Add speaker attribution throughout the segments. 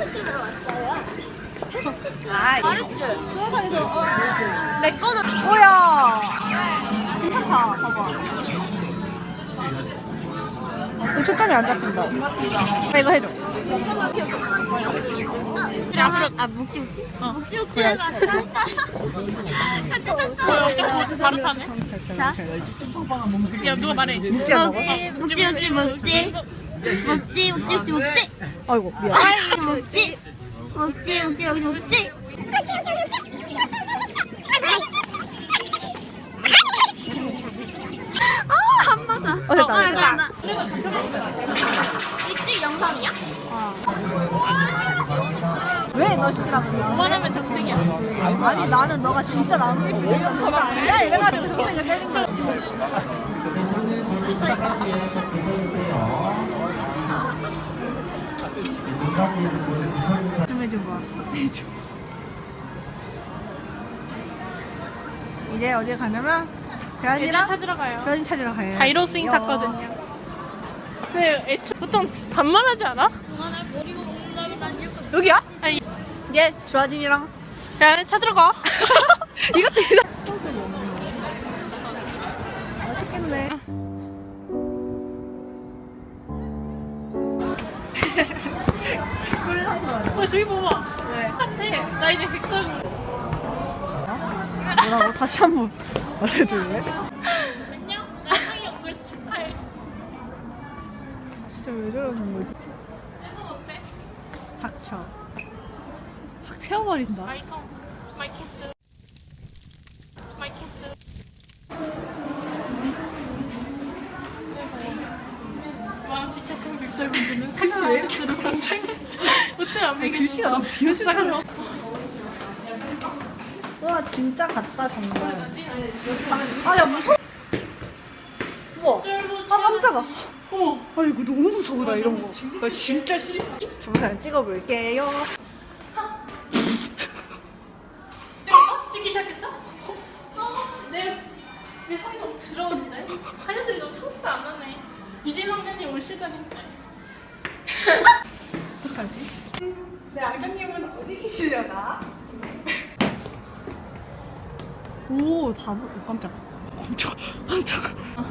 Speaker 1: 패스트티크로 왔어요. 패스트티크.
Speaker 2: 아,
Speaker 1: 말했죠. 동영상에서 내 거는
Speaker 2: 뭐야? 괜찮다. 봐봐. 이 초점이 안 잡힌다. 나 이거 해줘.
Speaker 1: 아, 아 묵지 묵지? 묵지 묵지 해봐. 같이 탔어.
Speaker 3: 바로 타네.
Speaker 1: 자,
Speaker 3: 야 누가 말해.
Speaker 2: 묵지?
Speaker 1: 묵지 묵지 묵지 묵지 묵지 묵지 묵지
Speaker 2: 아이고, 미안.
Speaker 1: 아이 묵지 묵지 묵지 묵지 묵지 아안 맞아.
Speaker 2: 어, 됐다,
Speaker 1: 어,
Speaker 2: 됐다.
Speaker 1: 됐다. 일찍 영상이야?
Speaker 2: 왜 너 씨라고?
Speaker 3: 그만하면 정색이야.
Speaker 2: 아니, 나는 너가 진짜 나는 거 아니야? 이래가지고 초생을 때린 거야. 좀 해줘봐. 해줘. 이제 어디 가냐면
Speaker 3: 애들
Speaker 2: 배안이랑
Speaker 3: 찾으러 가요.
Speaker 2: 배안이 찾으러 가요.
Speaker 3: 자이로 스윙 탔거든요. 그 애초 보통 반말 하지 않아?
Speaker 1: 날 버리고 먹는다면
Speaker 2: 여기야?
Speaker 3: 아니
Speaker 2: 예, 주아진이랑
Speaker 3: 배안에 찾으러 가.
Speaker 2: 이것도 이거.
Speaker 3: 저기 봐봐.
Speaker 2: 왜?
Speaker 3: 나 이제 백설.
Speaker 2: 뭐라고 다시 한번 말해줄래?
Speaker 3: 안녕. 나온걸 축하해.
Speaker 2: 진짜 왜 저러는 거지?
Speaker 3: 내손 어때?
Speaker 2: 닥쳐. 확 태워버린다.
Speaker 3: 마이 성. 마이 캐스. 어때 안 믿겠어?
Speaker 2: 글씨가 너무
Speaker 3: 그럼
Speaker 2: 와 진짜 같다 정말. 아야 무서워. 우와. 아 깜짝아. 어. 아 이거 너무 무서워 나 이런 거. 나 진짜 싫어. 잠깐 찍어볼게요.
Speaker 3: 내
Speaker 2: 앙장님은 어디 계시려나? 오, 다 보, 오, 깜짝. 깜짝, 깜짝.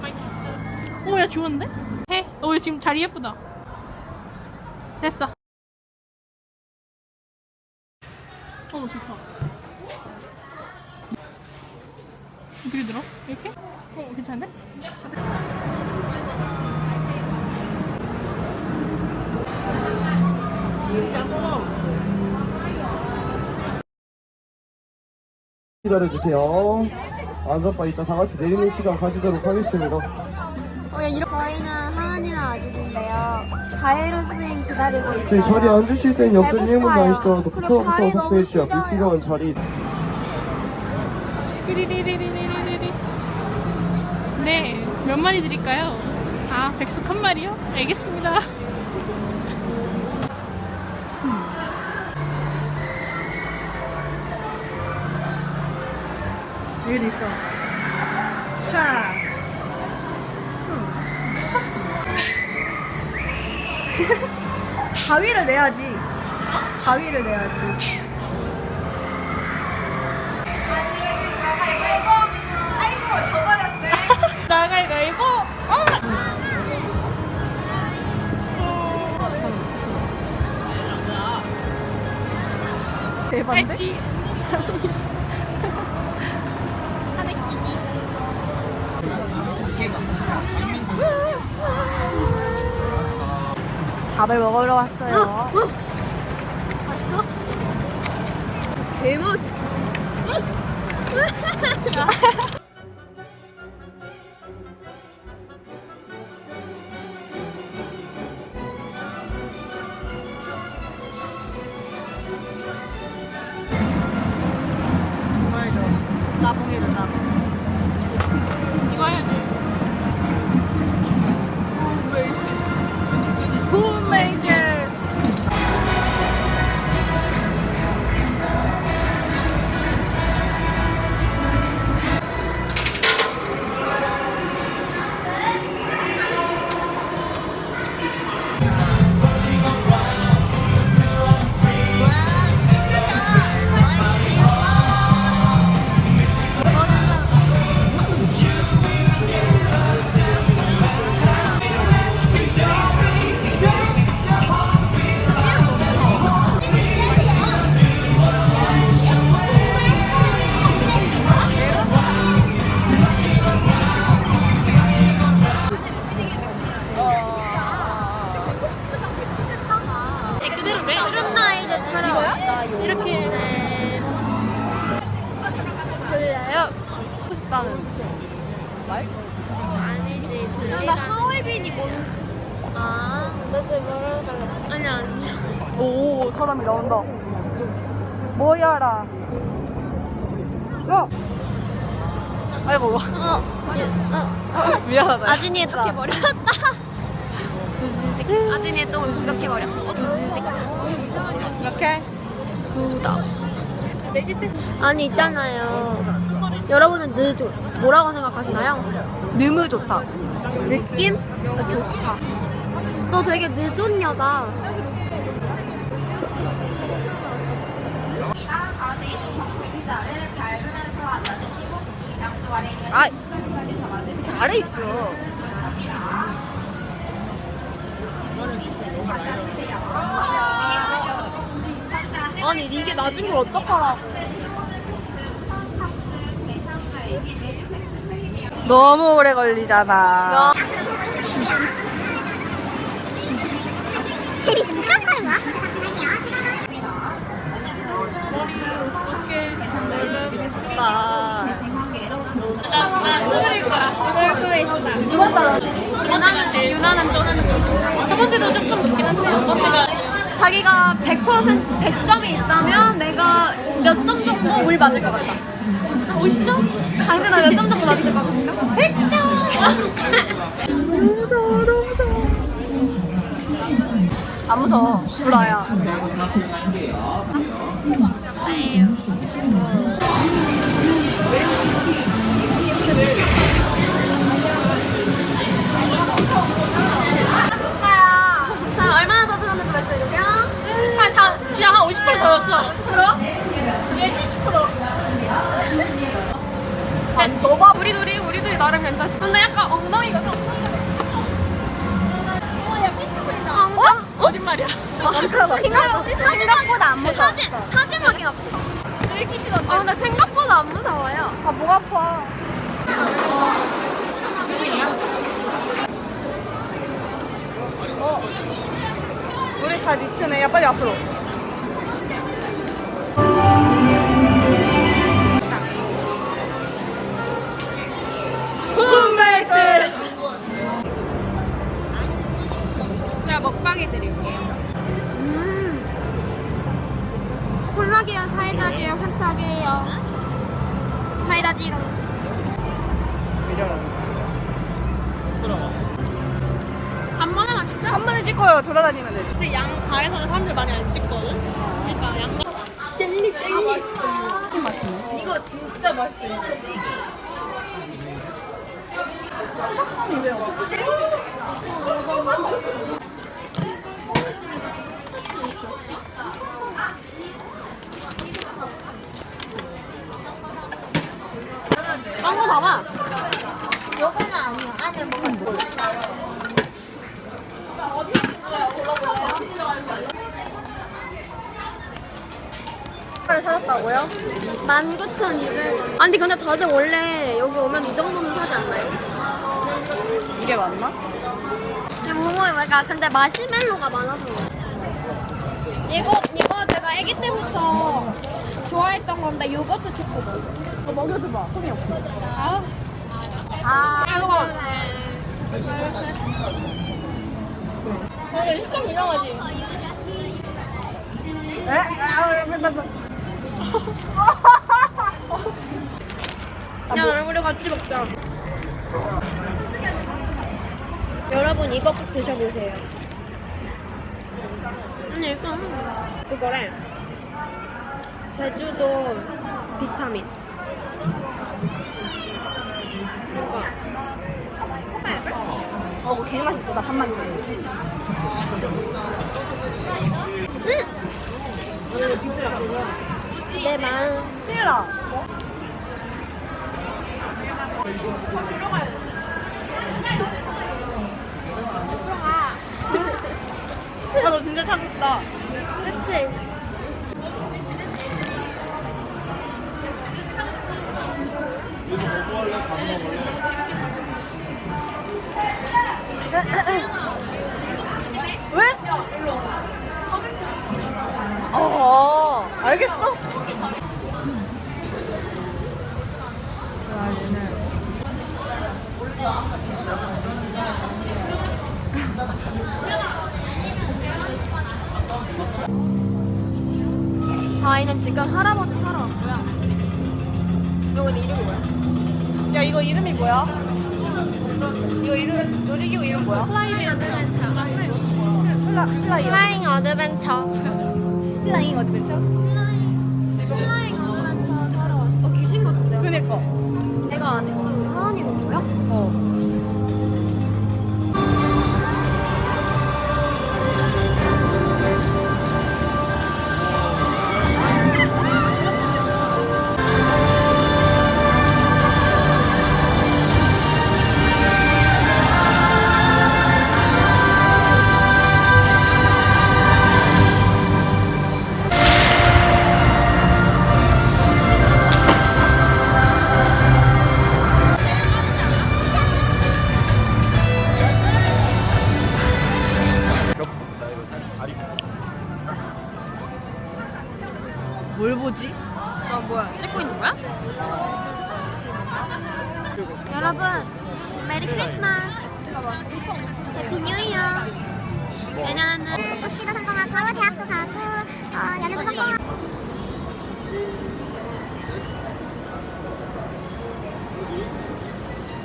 Speaker 3: 마이크 했어 오야 좋은데? 해? 오 지금 자리 예쁘다 됐어 어 좋다 어떻게 들어? 이렇게? 어 괜찮은데?
Speaker 4: 기다려주세요. 안전바 이따 다 같이 내리는 시간 가지도록 하겠습니다.
Speaker 1: 어, 야, 이렇게 저희는 하은이랑 아주인데요. 자이로 스윙 기다리고 있어요.
Speaker 4: 네, 자리에 앉으실 땐 옆전
Speaker 1: 배고파요.
Speaker 4: 1분 다니시더라도
Speaker 1: 그럼
Speaker 4: 부터부터
Speaker 1: 발이 너무
Speaker 4: 주셔야
Speaker 1: 시려요.
Speaker 4: 불필요한 자리.
Speaker 3: 띠리리리리리리리 네, 몇 마리 드릴까요? 아, 백숙 한 마리요? 알겠습니다.
Speaker 2: 여기도 있어. 하. 가위를 내야지. 가위를 내야지.
Speaker 3: 어!
Speaker 2: 대박인데? 밥을 먹으러 왔어요.
Speaker 1: 맛있어? 개맛있어.
Speaker 2: 정말 좋아. 나봉이를 나.
Speaker 3: 이
Speaker 2: 오 사람이 나온다. 뭐야라. 어. 아이고
Speaker 1: 어, 예, 어, 어.
Speaker 2: 미안하다.
Speaker 1: 아진이의 똥 버렸다 우지직 아진이의 똥을 버렸고 우지직
Speaker 2: 이렇게
Speaker 1: 부다 아니 있잖아요 여러분은 느조 뭐라고 생각하시나요?
Speaker 2: 너무 좋다.
Speaker 1: 느낌? 아, 좋다 너 되게 늦었냐다
Speaker 2: 아 아래 있어. 아니 이게 걸 어떡하라고. 너무 오래 걸리잖아. 나
Speaker 1: 유나는 유나는 쪼는 첫 번째도 좀, 좀 늦긴 한데 첫 번째가 자기가 100% 100점이 있다면 내가 몇 점 정도 물 맞을 것 같다 한 50점? 당신은 몇점 정도 맞을 것 같은가? 100점!
Speaker 2: 너무 무서워, 너무 무서워. 안 무서워. 불어야.
Speaker 1: 생각보다 안 무서워 사진 사진 확인합시다
Speaker 3: 즐기시던
Speaker 1: 아 근데 생각보다 안 무서워요
Speaker 2: 아, 목 아파. 어. 우리 다 니트네. 야, 빨리 앞으로. 홈메이커!
Speaker 1: 제가 먹방 해 드릴게요 콜라게요 사이다게요 환타게요 사이다지롱 한 번에만 찍자
Speaker 2: 한 번에 찍어요. 돌아다니면 되지.
Speaker 3: 근데 양 가에서는 사람들 많이 안 찍거든. 그러니까 양
Speaker 1: 젤리 젤리
Speaker 2: 맛있네.
Speaker 1: 이거 진짜 맛있어요
Speaker 2: 수박감이 왜없 지?
Speaker 1: 망고 봐봐
Speaker 5: 요거는 아니야. 안에 뭐가 들어있어요.
Speaker 2: 빨리 사줬다고요?
Speaker 1: 19,200원 아니 근데 다들 원래 여기 오면 이 정도는 사지 않나요?
Speaker 2: 이게 맞나?
Speaker 1: 근데 뭐뭐 약간 근데 마시멜로가 많아서. 이거 이거 제가 아기 때부터 좋아했던 건데 요거트 초코볼
Speaker 2: 너 먹여줘봐. 손이 없어.
Speaker 1: 아
Speaker 2: 아,
Speaker 1: 이거
Speaker 3: 근데 식감 이상하지.
Speaker 2: 에? 아, 왜, 왜, 왜, 왜.
Speaker 1: 야 우리 같이 먹자 여러분 이거 꼭 드셔보세요 아니 일단 그거래 제주도 비타민 이거
Speaker 2: 어, 그거 되게 맛있어. 나 한만 줘.
Speaker 1: 내 마음
Speaker 2: 나. 아, 너 진짜 참 크다.
Speaker 1: 그치?
Speaker 2: 알겠어?
Speaker 1: 저희는 지금 할아버지 타러 왔고요. 이거 근데 이름이 뭐야?
Speaker 2: 야 이거 이름이 뭐야? 이거 이름 놀이기구 이름 뭐야?
Speaker 1: 플라이비 어드벤처.
Speaker 2: 플라
Speaker 1: 플라잉 어드벤처.
Speaker 2: 플라잉 어드벤처?
Speaker 1: 메리 크리스마스. 해피 뉴 이어. 내년에는
Speaker 5: 복지도 성공하고 대학도 가고 어, 연애도 성공하고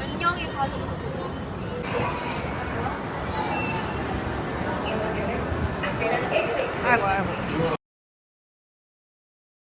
Speaker 1: 안녕히 가족.
Speaker 2: 아이고 아이고